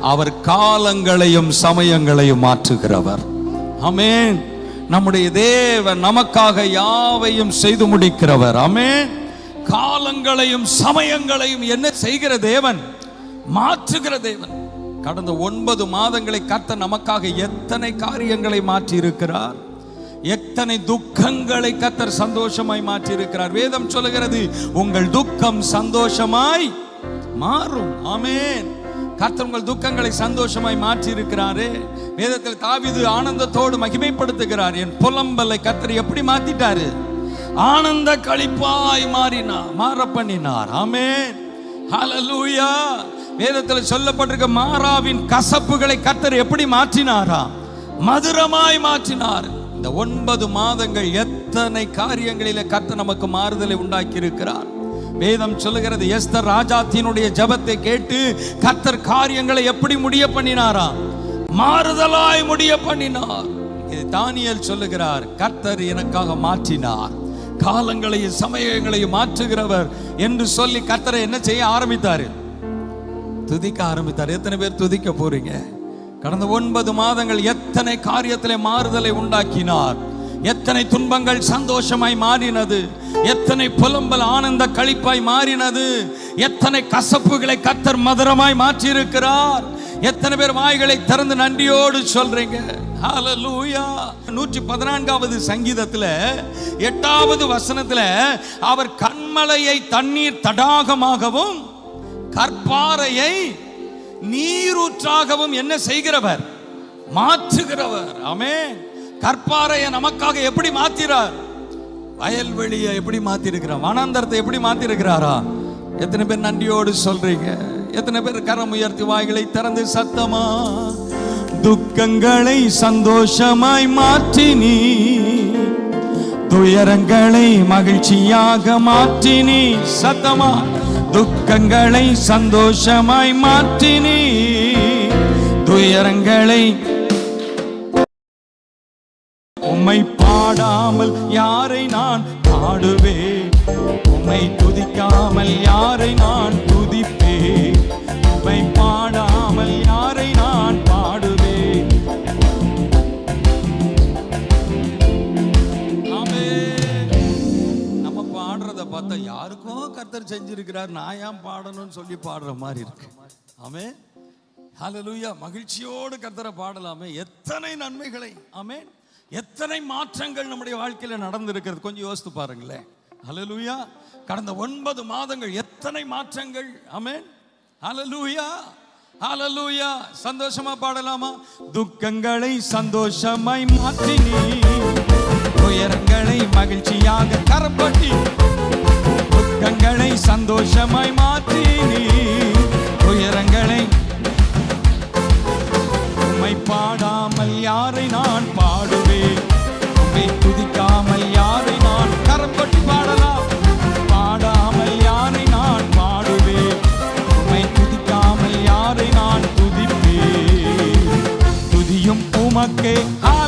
அவர் காலங்களையும் சமயங்களையும் மாற்றுகிறவர். அமேன் நம்முடைய தேவன் நமக்காக யாவையும் செய்து முடிக்கிறவர். அமேன் காலங்களையும் சமயங்களையும் என்ன செய்கிற தேவன்? மாற்றுகிற தேவன். கடந்த ஒன்பது மாதங்களை கர்த்த நமக்காக எத்தனை காரியங்களை மாற்றி இருக்கிறார் எத்தனை துக்கங்களை கத்தர் சந்தோஷமாய் மாற்றி இருக்கிறார் வேதம் சொல்லுகிறது உங்கள் துக்கம் சந்தோஷமாய் மாறும். ஆமேன். கர்த்தர் உங்கள் துக்கங்களை சந்தோஷமாய் மாற்றி இருக்கிறாரு வேதத்தில் தாவிது ஆனந்தத்தோடு மகிமைப்படுத்துகிறார். என் புலம்பலை கர்த்தர் எப்படி மாத்திட்டாரு? ஆனந்த களிப்பாய் மாறினார் மாற பண்ணினார் ஆமே ஹலலூயா வேதத்தில் சொல்லப்பட்டிருக்க மாறாவின் கசப்புகளை கர்த்தர் எப்படி மாற்றினாரா? மதுரமாய் மாற்றினார். இந்த ஒன்பது மாதங்கள் எத்தனை காரியங்களில கர்த்தர் நமக்கு மாறுதலை உண்டாக்கி இருக்கிறார் வேதம் சொல்லுகிறது எஸ்தர் ராஜாத்தினுடைய ஜெபத்தை கேட்டு கத்தர் காரியங்களை எப்படி முடிய பண்ணினாரா? மாறுதலாய் முடிய பண்ணினார். இது தானியல் சொல்லுகிறார் கர்த்தர் எனக்காக மாற்றினார். காலங்களையும் சமயங்களையும் மாற்றுகிறவர் என்று சொல்லி கர்த்தரை என்ன செய்ய ஆரம்பித்தார்? துதிக்க ஆரம்பித்தார். எத்தனை பேர் துதிக்க போறீங்க? கடந்த ஒன்பது மாதங்கள் எத்தனை காரியத்திலே மாறுதலை உண்டாக்கினார்? எத்தனை துன்பங்கள் சந்தோஷமாய் மாறினது? எத்தனை புலம்பல் ஆனந்த களிப்பாய் மாறினது? எத்தனை கசப்புகளை கத்தர் மதுரமாய் மாற்றியிருக்கிறார்? எத்தனை பேர் வாய்களை திறந்து நன்றியோடு சொல்றீங்க? நூற்றி பதினான்காவது சங்கீதத்தில் எட்டாவது வசனத்தில் அவர் கண்மலையை தண்ணீர் தடாகமாகவும் கற்பாறையை நீரூற்றாகவும் என்ன செய்கிறவர்? மாற்றுகிறவர். அமே கற்பாறைய நமக்காக எப்படி மாத்திறார்? வயல்வெளியை எப்படி மாத்திருக்கிறார்? வனாந்தரத்தை எப்படி மாத்திருக்கிறாரா? எத்தனை பேர் நன்றியோடு சொல்றீங்க. எத்தனை பேர் கரம் உயர்த்தி வாய்களை திறந்து சத்தமா? துக்கங்களை சந்தோஷமாய் மாற்றினி துயரங்களை மகிழ்ச்சியாக மாற்றினி சத்தமா? துக்கங்களை சந்தோஷமாய் மாற்றினி துயரங்களை யாரை நான் பாடுவேன்? உம்மை துதிக்காமல் யாரை நான் துதிப்பேன்? உம்மை பாடாமல் யாரை நான் பாடுவேன்? நம்ம பாடுறத பார்த்தா யாருக்கோ கர்த்தர் செஞ்சிருக்கிறார் நான் ஏன் பாடணும்னு சொல்லி பாடுற மாதிரி இருக்கு. ஆமே ஹலலூயா மகிழ்ச்சியோடு கர்த்தரை பாடலாமே. எத்தனை நன்மைகளை. ஆமேன். எத்தனை மாற்றங்கள் நம்முடைய வாழ்க்கையில நடந்திருக்கிறது? கொஞ்சம் யோசித்து பாருங்களேன். அலலூயா கடந்த ஒன்பது மாதங்கள் எத்தனை மாற்றங்கள்? அமேன் அலலூயா அலலூயா சந்தோஷமா பாடலாமா? துக்கங்களை சந்தோஷமாய் மாற்றினீ துயரங்களை மகிழ்ச்சியாக கரப்பட்டி. துக்கங்களை சந்தோஷமாய் மாற்றி உம்மை பாடாமல் யாரை நான் பாடுவேன்? உம்மை துதிக்காமல் யாரை நான் கரம் கொட்டி பாடலாம்? பாடாமல் யாரை நான் பாடுவேன்? உம்மை துதிக்காமல் யாரை நான் துதிப்பேன்? துதியும் உமக்கே. ஹalleluya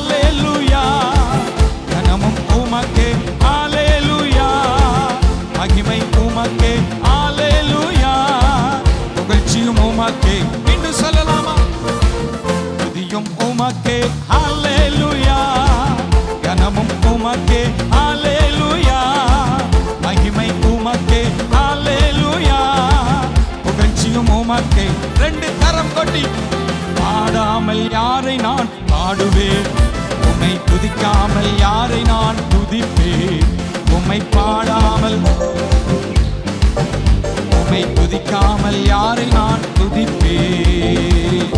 புகழ்ச்சியும் ரெண்டு தரம் கொட்டி பாடாமல் யாரை நான் பாடுவேன்? உம்மை துதிக்காமல் யாரை நான் துதிப்பேன்? உம்மை பாடாமல் உம்மை துதிக்காமல் யாரை நான் துதிப்பேன்?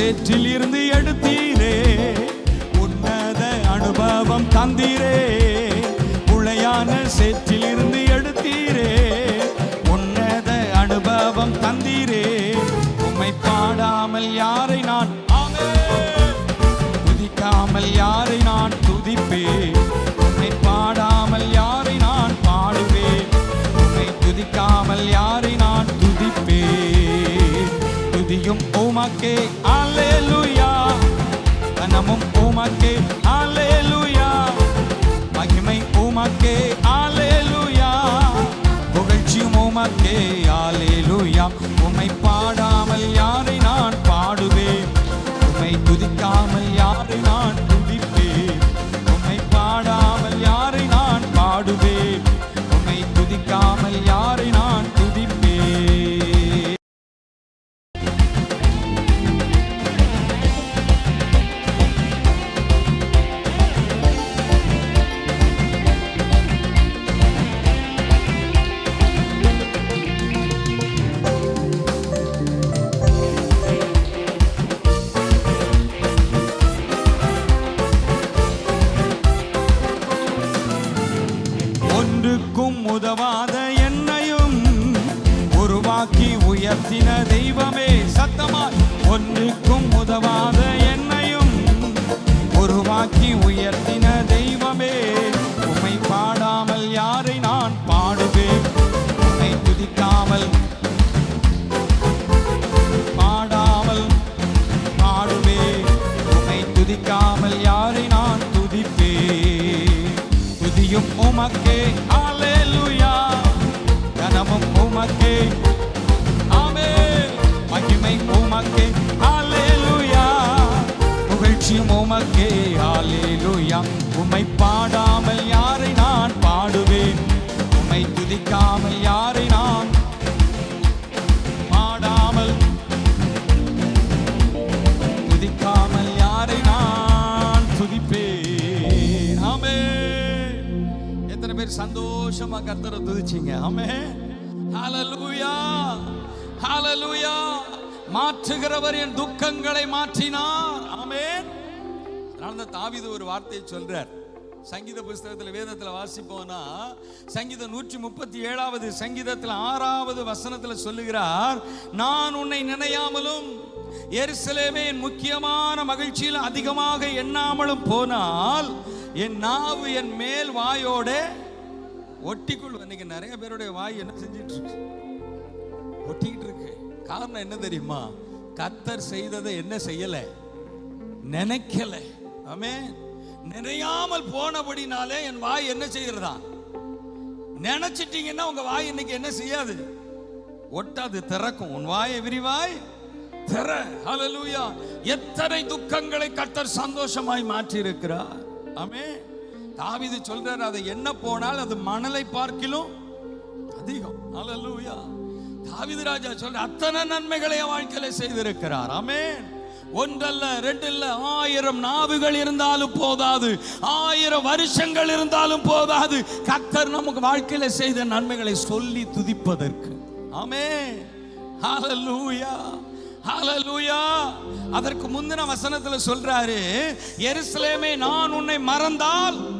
சேற்றில் இருந்து எடுத்தீரே. உன்னத அனுபவம் தந்தீரே. புழையான சேற்றில் இருந்து பாடாமல் உமக்கே அல்லேலூயா கனமும் உமக்கே. ஆமே மகிமை உமக்கே அல்லேலூயா புகழ்ச்சியும் உமக்கே அல்லேலூயா உமை பாடாமல் யாரை நான் பாடுவேன்? உமை துதிக்காமல் யாரை நான் பேர் சந்தோஷமா கர்த்தரை துதிச்சிங்க. ஆமே ஹalleluya. ஹalleluya. மாற்றுகிறவர் என் துக்கங்களை மாற்றினார். ஆமென். அதனால தான் தாவீது ஒரு வார்த்தையை சொல்றார். சங்கீத புஸ்தகத்தில் வேதத்தில் வாசிப்போனா சங்கீதம் நூற்றி முப்பத்தி ஏழாவது சங்கீதத்தில் ஆறாவது வசனத்தில் சொல்லுகிறார் நான் உன்னை நினையாமலும் எருசலேமே என் முக்கியமான மகிழ்ச்சியில் அதிகமாக எண்ணாமலும் போனால் என் நாவு என் மேல் வாயோட ஒட்டிக்குள் இன்னைக்கு நிறைய பேருடைய வாய் என்ன செஞ்சிட்டு இருக்கு? ஒட்டிக்கிட்டு இருக்கு. காரணம் என்ன தெரியுமா? கத்தர் செய்ததை என்ன செய்யல? நினைக்கல. ஆமே நினையாமல் போனபடினாலே என் வாய் என்ன செய்யறதா நினைச்சிட்டீங்கன்னா உங்க வாய் இன்னைக்கு என்ன செய்யாது? ஒட்டாது திறக்கும். உன் வாயை விரிவாய் திற. ஹலலூயா எத்தனை துக்கங்களை கத்தர் சந்தோஷமாய் மாற்றி இருக்கிறார் ஆமே தாவிது சொல்றாரு அதை என்ன போனால் அது மணலை பார்க்கிலும் அதிகம். அலலூயா தாவீது ராஜா சொல்ற அத்தனை நன்மைகளை வாழ்க்கையில செய்திருக்கிறார். அமேன் ஒன்றல்ல ரெண்டு இல்ல ஆயிரம் நாவுகள் இருந்தாலும் போதாது. ஆயிரம் வருஷங்கள் இருந்தாலும் போதாது. கத்தர் நமக்கு வாழ்க்கையில செய்த நன்மைகளை சொல்லி துதிப்பதற்கு. ஆமே ஹalleluya. ஹalleluya. அதற்கு முந்தின வசனத்துல சொல்றாரு எருசலேமே நான் உன்னை மறந்தால்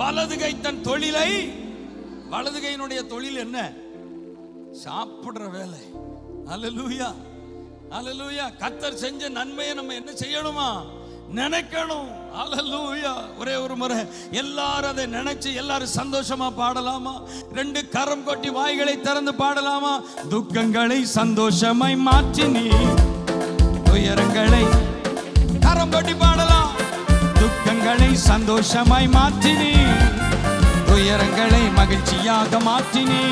வலது கை தன் தொழிலை வலது கையினுடைய தொழில் என்ன? சாப்பிடுற வேலை. அலலூயா. அலலூயா. கத்தர் செஞ்ச நன்மையை நம்ம என்ன செய்யணுமா? நினைக்கணும். அலலூயா. ஒரே ஒரு முறை. எல்லாரும் அதை நினைச்சு எல்லாரும் சந்தோஷமா பாடலாமா? ரெண்டு கரம் கொட்டி வாய்களை திறந்து பாடலாமா? துக்கங்களை சந்தோஷமாய் மாற்றி நீ. துக்கங்களை சந்தோஷமாய் மாற்றினே. துயரங்களை மகிழ்ச்சியாக மாற்றினே.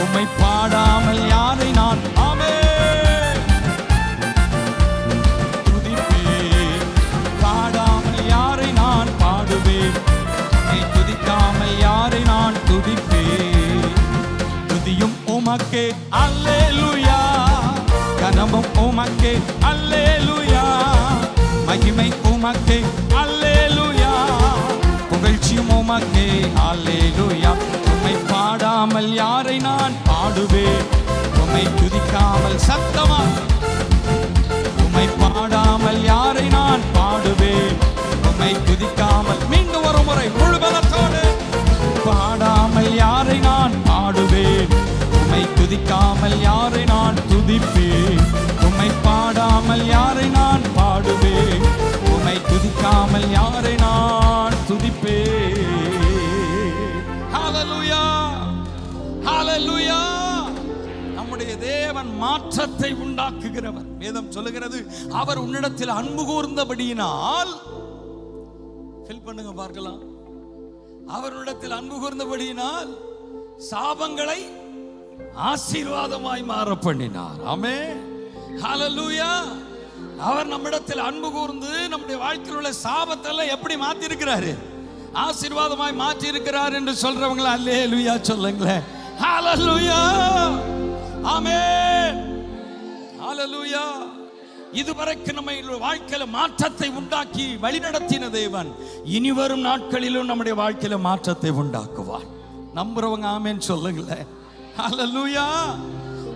உம்மை பாடாமல் யாரை நான்? ஆமே பாடாமல் யாரை நான் பாடுவேன்? துதிக்காமல் யாரை நான் துதிப்பேன்? துதியும் உமக்கே. அல்லேலூயா. கனமும் உமக்கே. அல்லேலூயா. மகிமை உமக்கே. உமக்கே அல்லேலூயா உம்மை பாடாமல் யாரை நான் பாடுவேன்? உம்மை துதிக்காமல் சத்தமா? உம்மை பாடாமல் யாரை நான் பாடுவேன்? வேதம் சொல்லுகிறது. அவர் உன்னிடத்தில் அன்பு கூர்ந்தபடியினால் ஃபில் பண்ணுங்க பார்க்கலாம். அவருடத்தில் அன்பு கூர்ந்தபடியினால் சாபங்களை ஆசீர்வாதமாய் மாற பண்ணினார். ஆமே ஹalleluya அவர் நம்மிடத்தில் அன்பு கூர்ந்து நம்முடைய வாழ்க்கையில் உள்ள சாபத்தெல்லாம் எப்படி மாத்தி இருக்கிறாரு ஆசீர்வாதமாய் மாற்றி இருக்கிறார் என்று சொல்றவங்களா? அல்லே அல்லேலூயா சொல்லுங்களேன். ஹalleluya ஆமே ஹalleluya இதுவரைக்கும் நம்ம வாழ்க்கையில மாற்றத்தை உண்டாக்கி வழிநடத்தின தேவன் இனி வரும் நாட்களிலும் நம்முடைய வாழ்க்கையில மாற்றத்தை உண்டாக்குவார். நம்புறவங்க ஆமேன்னு சொல்லுங்களேன். ஹalleluya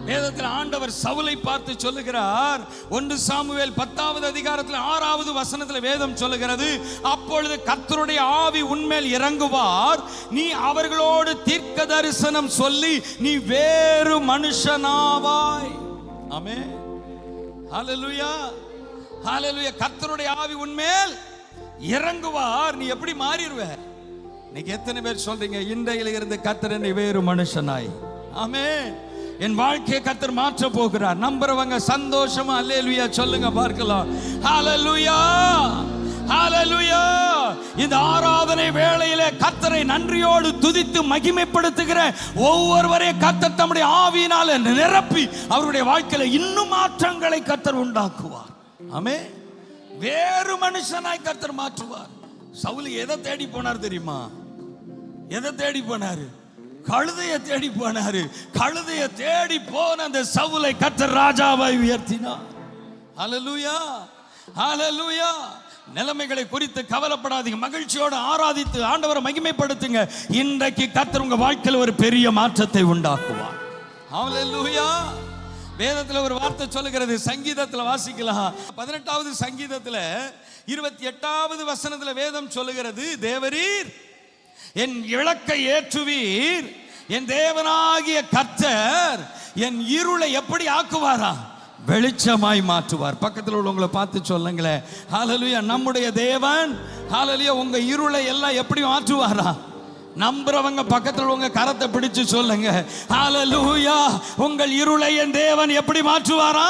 வேதத்தில் ஆண்டவர் சவுலை பார்த்து சொல்லுகிறார். ஒன்று சாமுவேல் பத்தாவது அதிகாரத்தில் ஆறாவது வசனத்தில் வேதம் சொல்லுகிறது. அப்பொழுது கர்த்தருடைய ஆவி உண்மேல் இறங்குவார். நீ அவர்களோடு தீர்க்க தரிசனம் சொல்லி நீ வேறு மனுஷனாவாய். ஆமே ஹalleluya ஹalleluya. கர்த்தருடைய ஆவி உன்மேல் இறங்குவார். நீ எப்படி மாறிடுவ? இன்னைக்கு எத்தனை பேர் சொல்றீங்க இன்றையில இருந்து கர்த்தர் என்னை வேறு மனுஷனாய். ஆமே என் வாழ்க்கையை கர்த்தர் மாற்ற போகிறார். நம்புறவங்க சந்தோஷமா அல்லேலுயா சொல்லுங்க பார்க்கலாம். ஹalleluya ஹalleluya. இந்த ஆராதனை வேளையில கத்தரை நன்றியோடு துதித்து மகிமைப்படுத்துகிற ஒவ்வொருவரையும் கத்தர் தம்முடைய ஆவியினால நிரப்பி அவருடைய வாழ்க்கையில இன்னும் மாற்றங்களை கத்தர் உண்டாக்குவார். ஆமே வேறு மனுஷனாய் கத்தர் மாற்றுவார். சவுல் எதை தேடி போனார் தெரியுமா? எதை தேடி போனாரு? கழுதையை தேடி போனாரு. கழுதையை தேடி போன அந்த சவுலை கத்தர் ராஜாவை உயர்த்தினார். அலலுயா அலலுயா நிலைமைகளை குறித்து கவலைப்படாதீங்க. மகிழ்ச்சியோடு ஆராதித்து ஆண்டவரை மகிமைப்படுத்துங்க. இன்றைக்கு கத்தர் உங்க வாழ்க்கையில் ஒரு பெரிய மாற்றத்தை உண்டாக்குவார். ஹalleluya வேதத்தில் ஒரு வார்த்தை சொல்லுகிறது. சங்கீதத்தில் வாசிக்கலாம். பதினெட்டாவது சங்கீதத்தில் இருபத்தி எட்டாவது வசனத்தில் வேதம் சொல்லுகிறது. தேவரீர் என் விளக்கை ஏற்றுவீர். என் தேவனாகிய கர்த்தர் என் இருளை எப்படி ஆக்குவாரா? வெளிச்சமாய் மாற்றுவார். பக்கத்தில் உள்ளவங்களை பார்த்து சொல்லுங்களேன் ஹாலலுயா நம்முடைய தேவன் ஹாலலுயா உங்க இருளை எல்லாம் எப்படி மாற்றுவாரா நம்புறவங்க பக்கத்தில் உங்க கரத்தை பிடிச்சு சொல்லுங்க. ஹalleluya உங்கள் இருளை என் தேவன் எப்படி மாற்றுவாரா?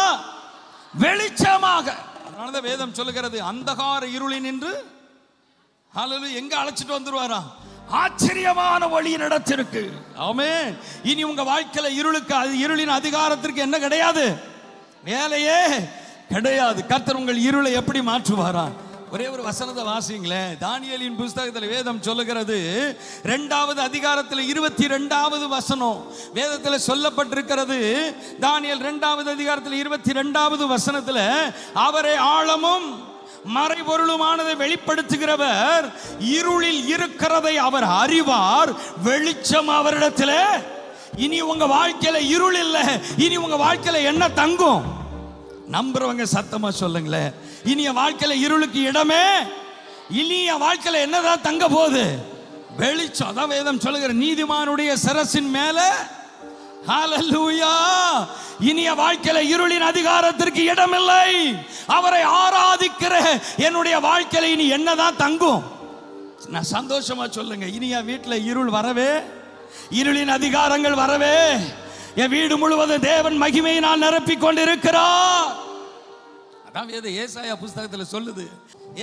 வெளிச்சமாக. அதனாலதான் வேதம் சொல்லுகிறது அந்தகார இருளின் என்று ஹாலலு எங்க அழைச்சிட்டு வந்துருவாரா? ஆச்சரியமான வழி நடத்திருக்கு. ஆமே இனி உங்க வாழ்க்கையில இருளுக்கு அது இருளின் அதிகாரத்திற்கு என்ன கிடையாது? வேலையே கிடையாது. கர்த்தர் உங்கள் இருளை எப்படி மாற்றுவாரா? ஒரே ஒரு வசனத்தை வாசிங்களேன் தானியலின் புஸ்தகத்தில் வேதம் சொல்லுகிறது ரெண்டாவது அதிகாரத்தில் இருபத்தி ரெண்டாவது வசனம். வேதத்தில் சொல்லப்பட்டிருக்கிறது தானியல் ரெண்டாவது அதிகாரத்தில் இருபத்தி ரெண்டாவது வசனத்தில் அவரை ஆழமும் மறைபொருளுமானதை வெளிப்படுத்துகிறவர் இருளில் இருக்கிறதை அவர் அறிவார் வெளிச்சம் அவரிடத்தில் இனி உங்க வாழ்க்கையில இருள் இல்லை. இனி உங்க வாழ்க்கையில என்ன தங்கும்? நம்புறவங்க சத்தமா சொல்லுங்களேன். இனிய வாழ்க்கையில இருளுக்கு இடமே இனிய வாழ்க்கையில என்னதான் தங்க போகுது? வெளிச்சம். அதான் வேதம் சொல்லுகிற நீதிமானுடைய சிரசின் மேல. இனிய வாழ்க்கையில இருளின் அதிகாரத்திற்கு இடமில்லை. அவரை ஆராதிக்கிற என்னுடைய வாழ்க்கையில இனி என்னதான் தங்கும்? நான் சந்தோஷமா சொல்லுங்க. இனி என் இருள் வரவே இருளின் அதிகாரங்கள் வரவே. என் வீடு முழுவதும் தேவன் மகிமையினால் நிரப்பிக் கொண்டிருக்கிறார். அதான் வேத ஏசாயா புஸ்தகத்துல சொல்லுது.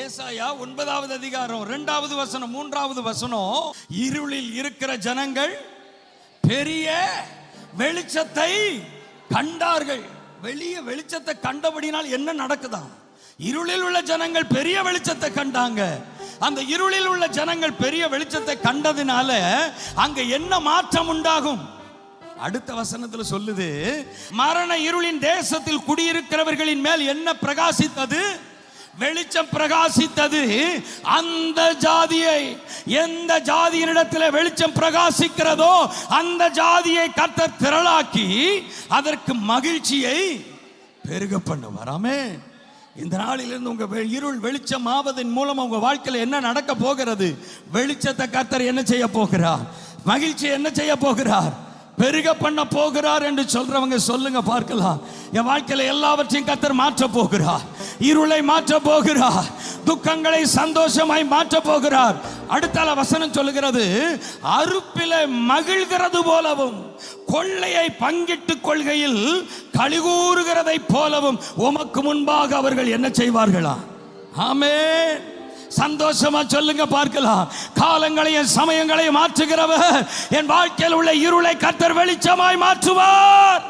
ஏசாயா ஒன்பதாவது அதிகாரம் இரண்டாவது வசனம் மூன்றாவது வசனம். இருளில் இருக்கிற ஜனங்கள் பெரிய வெளிச்சத்தை கண்டார்கள். வெளிய வெளிச்சத்தை கண்டபடினால் என்ன நடக்குதாம்? இருளில் உள்ள ஜனங்கள் பெரிய வெளிச்சத்தை கண்டாங்க. அந்த இருளில் உள்ள ஜனங்கள் பெரிய வெளிச்சத்தை கண்டதினால அங்க என்ன மாற்றம் உண்டாகும்? அடுத்த வசனத்தில் சொல்லுது மரண இருளின் தேசத்தில் குடியிருக்கிறவர்களின் மேல் என்ன பிரகாசித்தது? வெளிச்சம் பிரகாசித்தது. அந்த ஜாதியை எந்த ஜாதியினிடத்தில் வெளிச்சம் பிரகாசிக்கிறதோ அந்த ஜாதியை கத்த திரளாக்கி அதற்கு மகிழ்ச்சியை பெருக பண்ணுவார் இந்த நாளிலிருந்து உங்க வெ- இருள் வெளிச்சம் ஆவதன் மூலம் உங்க வாழ்க்கையில் என்ன நடக்க போகிறது? வெளிச்சத்தை கர்த்தர் என்ன செய்ய போகிறார்? மகிழ்ச்சி என்ன செய்ய போகிறார்? பெருக பண்ண போகிறார் என்று சொல்றவங்க சொல்லுங்க பார்க்கலாம். என் வாழ்க்கையில எல்லாவற்றையும் கத்தர் மாற்ற போகிறார். இருளை மாற்ற போகிறார். துக்கங்களை சந்தோஷமாய் மாற்ற போகிறார். அடுத்தால வசனம் சொல்லுகிறது அறுப்பில மகிழ்கிறது போலவும் கொள்ளையை பங்கிட்டுக் கொள்கையில் கழிகூறுகிறதை போலவும் உமக்கு முன்பாக அவர்கள் என்ன செய்வார்களா? ஆமே சந்தோஷமா சொல்லுங்க பார்க்கலாம். காலங்களையும் சமயங்களையும் மாற்றுகிறவர் என் வாழ்க்கையில் உள்ள இருளை கத்தர் வெளிச்சமாய் மாற்றுவார்.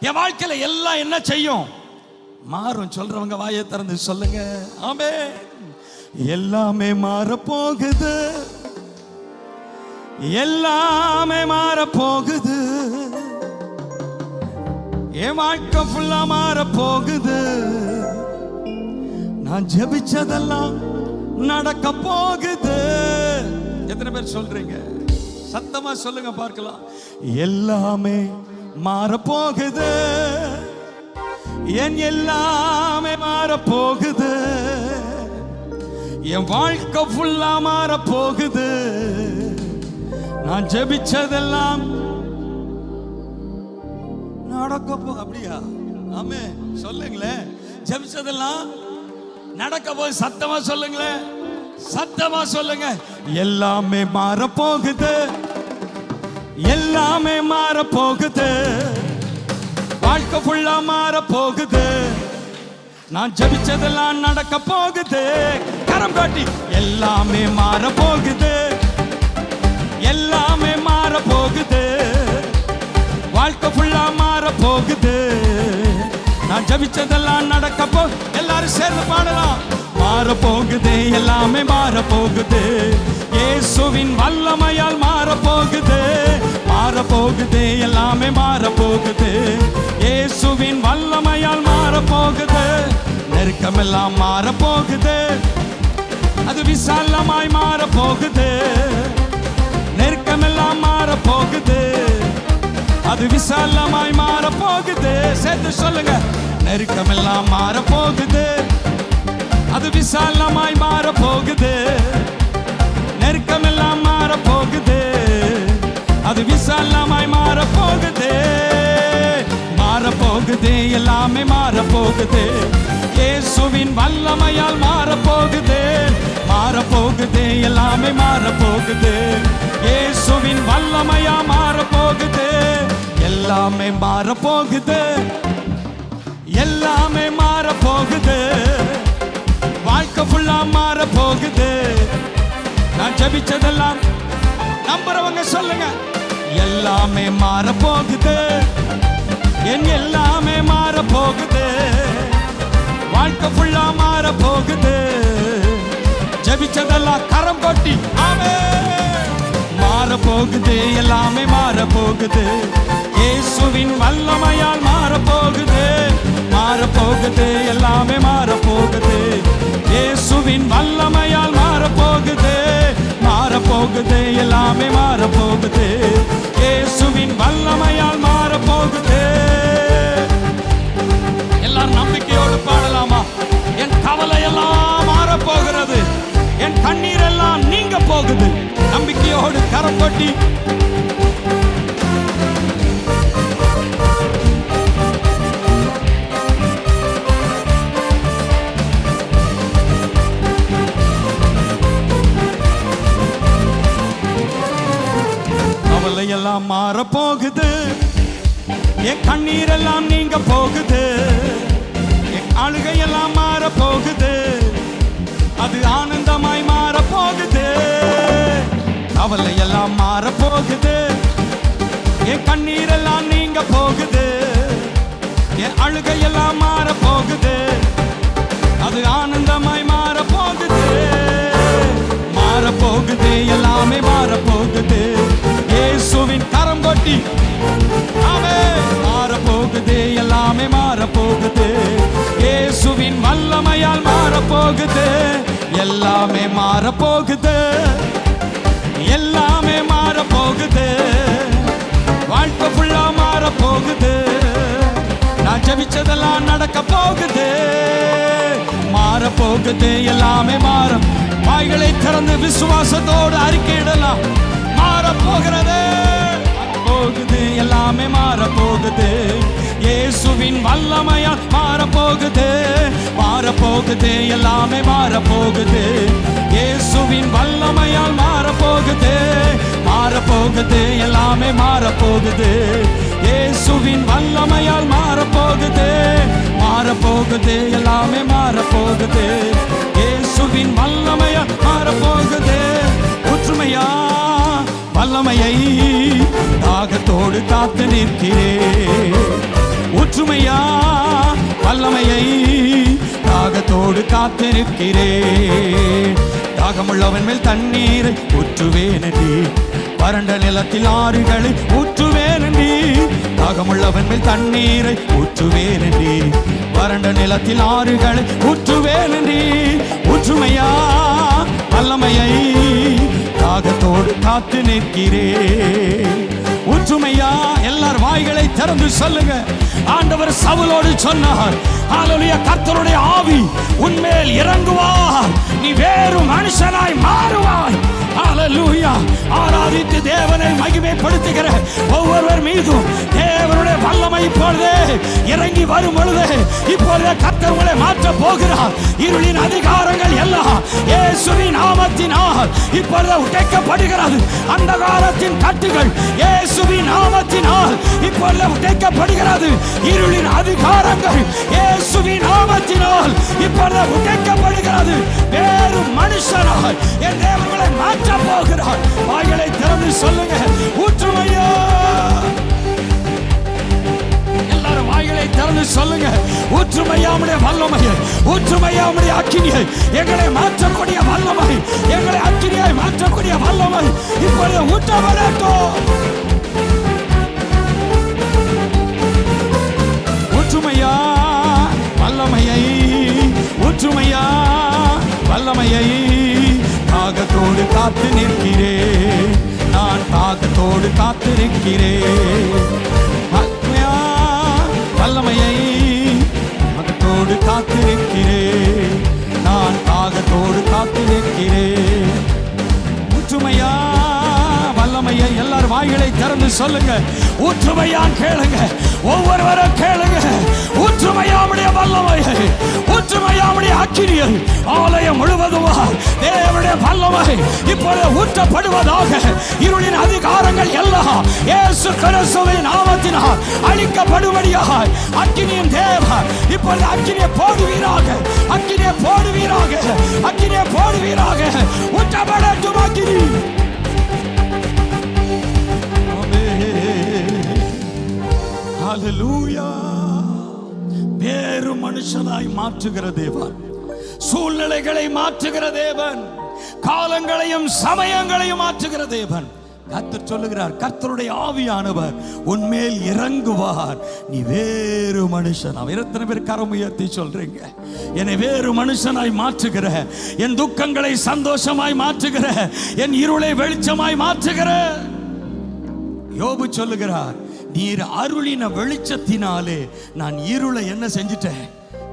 என் வாழ்க்கையில எல்லாம் என்ன செய்யும்? மாறும். சொல்றவங்க வாயை திறந்து சொல்லுங்க. ஆமே எல்லாமே மாற போகுது எல்லாமே மாற போகுது என் வாழ்க்கை ஃபுல்லா மாற போகுது நான் ஜெபிச்சதெல்லாம் நடக்க போகுது. எத்தனை பேர் சொல்றீங்க? சத்தமா சொல்லுங்க பார்க்கலாம். எல்லாமே மாற போகுது என் எல்லாமே மாற போகுது என் வாழ்க்கை ஃபுல்லா மாற போகுது நான் ஜெபிச்சதெல்லாம் நடக்க போ அப்படியா? ஆமே சொல்லுங்களேன். ஜெபிச்சதெல்லாம் நடக்க போய் சத்தமா சொல்லுங்களேன். சத்தமா சொல்லுங்க. எல்லாமே மாற போகுது எல்லாமே மாற போகுது வாழ்க்கை ஃபுல்லா மாற போகுது நான் ஜபிச்சதெல்லாம் நடக்க போகுது. கரம் காட்டி எல்லாமே மாற போகுது எல்லாமே மாற போகுது வாழ்க்கை ஃபுல்லா மாற போகுது நான் ஜபிச்சதெல்லாம் நடக்க போ எல்லாரும் சேர்ந்து பாடலாம். மாற போகுது எல்லாமே மாற போகுது இயேசுவின் வல்லமையால் மாற போகுது மாற போகுது எல்லாமே மாற போகுது இயேசுவின் வல்லமையால் மாற போகுது நெருக்கமெல்லாம் மாற போகுது அது விசாலமாய் மாற போகுது நெருக்கமெல்லாம் மாற போகுது அது விசாலமாய் மாற போகுது சேர்த்து சொல்லுங்க. நெருக்கமெல்லாம் மாற போகுது அது விசாலமாய் மாற போகுது நெருக்கமெல்லாம் மாற போகுது அது விசாலமாய் மாற போகுது மாற போகுது எல்லாமே மாற போகுது இயேசுவின் வல்லமையால் மாற போகுது மாற போகுது எல்லாமே மாற போகுது இயேசுவின் வல்லமையா மாற போகுது எல்லாமே மாற போகுது எல்லாமே மாற போகுது வாழ்க்கை ஃபுல்லா மாற போகுது நான் ஜபிச்சதெல்லாம் நம்புறவங்க சொல்லுங்க. எல்லாமே மாற போகுது என் எல்லாமே மாற போகுது வாழ்க்கை ஃபுல்லா மாற போகுது ஜபிச்சதெல்லாம் கரம் கொட்டி ஆமே மாற போகுது எல்லாமே மாற போகுது இயேசுவின் வல்லமையால் மாற போகுது மாற போகுது எல்லாமே மாற போகுது இயேசுவின் வல்லமையால் மாற போகுது மாறப்போகுது எல்லாமே மாறப்போகுது. இயேசுவின் வல்லமையால் மாறப்போகுது. எல்லாரும் நம்பிக்கையோடு பாடலாமா? என் கவலை எல்லாம் மாறப்போகிறது. என் கண்ணீர் எல்லாம் நீங்க போகுது. நம்பிக்கையோடு கரம் கொட்டி எல்லாமே மாறப்போகுது இயேசுவின் கரம் கொட்டி. ஆமே மாற எல்லாமே மாறப்போகுது. இயேசுவின் வல்லமையால் மாறப்போகுது. எல்லாமே மாறப்போகுது. எல்லாமே மாறப்போகுது. வாழ்க்கை ஃபுல்லா மாறப்போகுது. ஜெபிச்சதெல்லாம் நடக்க போகுது. மாற போகுது எல்லாமே மாறும். வாய்களை திறந்து விசுவாசத்தோடு அறிக்கையிடலாம். மாற போகிறது. போகுது எல்லாமே மாற போகுது. இயேசுவின் வல்லமையால் மாற போகுது. மாற போகுது எல்லாமே மாற போகுது. இயேசுவின் வல்லமையால் மாறப்போகுது மாறப்போகுது எல்லாமே மாறப்போகுது இயேசுவின் வல்லமையால் மாறப்போகுது மாறப்போகுது எல்லாமே மாறப்போகுது. இயேசுவின் வல்லமையால் மாறப்போகுது ஒற்றுமையா வல்லமையை தாகத்தோடு காத்து நிற்கிறே. ஒற்றுமையா வல்லமையை தாகத்தோடு காத்து நிற்கிறேன் தாகமுள்ளவன் மேல் தண்ணீரை ஊற்றுவேனடி வறண்ட நிலத்தில் ஆறுகளை ஊற்றுவேனடி தாகமுள்ளவன் மேல் தண்ணீரை ஊற்றுவேனடி வறண்ட நிலத்தில் ஆறுகளை ஊற்றுவேனடி ஊற்றுமையா வல்லமையை தாகத்தோடு காத்து நிற்கிறேன். ஒற்றுமையா எல்லார் வாய்களை திறந்து சொல்லுங்க. ஆண்டவர் சவுலோடு சொன்னார் ஹalleluya கர்த்தருடைய ஆவி உன்மேல் இறங்குவார். நீ வேறு மனுஷனாய் மாறுவாய். அலலூயா ஆராதித்து தேவனை மகிமைப்படுத்துகிற ஒவ்வொருவர் மீதும் தேவனுடைய வல்லமை இப்பொழுது இறங்கி வரும் பொழுது. இப்பொழுது கர்த்தர் உங்களை மாற்ற போகிறார். இருளின் அதிகாரங்கள் எல்லாம் இயேசுவின் நாமத்தினால் இப்பொழுது உடைக்கப்படுகிறது. அந்த காலத்தின் கட்டுகள் இயேசுவின் நாமத்தினால் இப்பொழுது உடைக்கப்படுகிறது. இருளின் அதிகாரங்கள் இயேசுவின் நாமத்தினால் இப்பொழுது உடைக்கப்படுகிறது. வேறு மனுஷனால் என் தேவர்களை மாற்ற போகிறார் வாய்களை திறந்து சொல்லுங்க. ஊற்றுமையா. எல்லாரும் வாய்களை திறந்து சொல்லுங்க. ஊற்றுமையாமுடைய வல்லமையை ஊற்றுமையாமுடைய அக்கினியை. எங்களை மாற்றக்கூடிய வல்லமை எங்களை அக்கினியை மாற்றக்கூடிய வல்லமை இப்பொழுது ஊற்றப்படட்டும். ஒற்றுமையா வல்லமையை ஒற்றுமையா வல்லமையை. தாகத்தோடு காத்து நிற்கிறேன் நான் தாகத்தோடு காத்து நிற்கிறேன் ஆத்மையா வல்லமையை தாகத்தோடு காத்து நிற்கிறேன் நான் தாகத்தோடு காத்து நிற்கிறேன் ஒற்றுமையா வல்லமையை எல்லாரும் வாய்களை திறந்து சொல்லுங்க. ஒற்றுமையா கேளுங்க. ஒவ்வொருவரும் கேளுங்க. ஊற்றுமையாமுடைய வல்லமையை ஊற்றுமையாமுடைய அக்கினியை ஆலயம் முழுவதுமா தேவனுடைய வல்லமை இப்பொழுது ஊற்றப்படுவதாக இருளின் அதிகாரங்கள் எல்லாம் இயேசு கிறிஸ்துவின் நாமத்தினால் அழிக்கப்படும்படியாக அக்கினியின் தேவ இப்பொழுது அக்கினியை போடுவீராக அக்கினியை போடுவீராக அக்கினியை போடுவீராக. ஊற்றப்படட்டும் அக்கினி. வேறு மனுஷனாய் மாற்றுகிற தேவன் சூழ்நிலைகளை மாற்றுகிற தேவன். காலங்களையும் சமயங்களையும் மாற்றுகிற தேவன். கர்த்தர் சொல்லுகிறார் கர்த்தருடைய ஆவியானவர் உன்மேல் இறங்குவார். நீ வேறு மனுஷன் அவர் எத்தனை பேர் கரம் உயர்த்தி சொல்றீங்க? என்னை வேறு மனுஷனாய் மாற்றுகிற என் துக்கங்களை சந்தோஷமாய் மாற்றுகிற என் இருளை வெளிச்சமாய் மாற்றுகிற. யோபு சொல்லுகிறார் நீர் அருளின வெளிச்சத்தினாலே நான் இருளை என்ன செஞ்சிட்டேன்?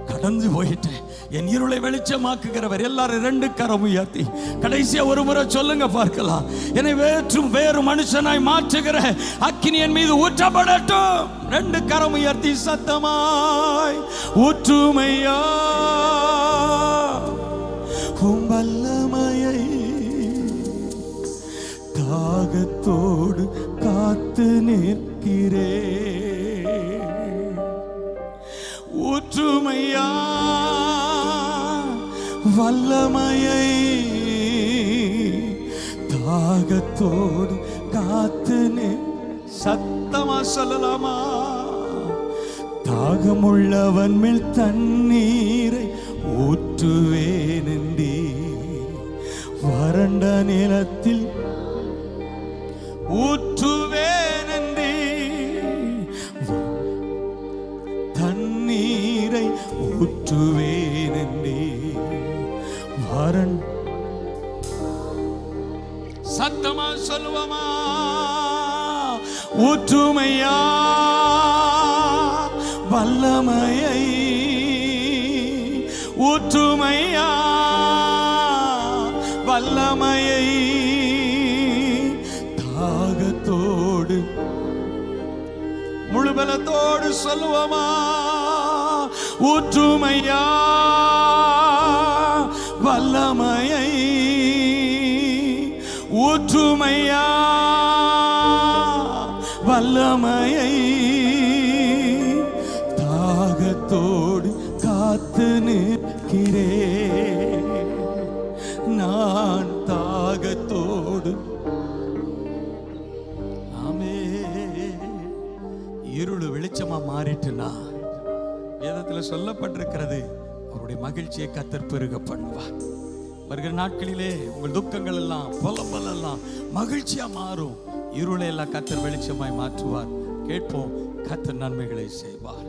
கடந்து போயிட்டேன் என் இருளை வெளிச்சமாக்குகிறவர் எல்லாரும் ரெண்டு கரம் உயர்த்தி கடைசியா ஒரு முறை சொல்லுங்க பார்க்கலாம். என்னை வேற்றும் வேறு மனுஷனாய் மாற்றுகிற அக்கினி என் மீது ஊற்றப்படட்டும். ரெண்டு கரம் உயர்த்தி சத்தமாய் ஊற்றுமையா. உம் வல்லமையை தாகத்தோடு காத்து நிற்கிறே ஊற்றுமையா வல்லமையை தாகத்தோடு காத்து சத்தமா சொல்லலாமா? தாகமுள்ளவன் மேல் தண்ணீரை ஊற்றுவேனண்டி வறண்ட நிலத்தில் ஊற்றுவேனென்றே ஊற்றுவேனென்றே வறண் சத்தமா சொல்லுவமா? ஒற்றுமையா முழு பலத்தோடு சொல்லுவோமா? ஊற்றுமையா? வல்லமையை ஊற்றுமையா? வல்லமையை தாகத்தோடு காத்து நிற்கிறேன். மாறிட்டுனா வேதத்தில் சொல்லப்பட்டிருக்கிறது அவருடைய மகிழ்ச்சியை கத்தர் பெருக பண்ணுவார். வருகிற நாட்களிலே உங்கள் துக்கங்கள் எல்லாம் புலம்பல் எல்லாம் மகிழ்ச்சியாக மாறும். இருளை எல்லாம் கத்தர் வெளிச்சமாய் மாற்றுவார். கேட்போம் கத்தர் நன்மைகளை செய்வார்.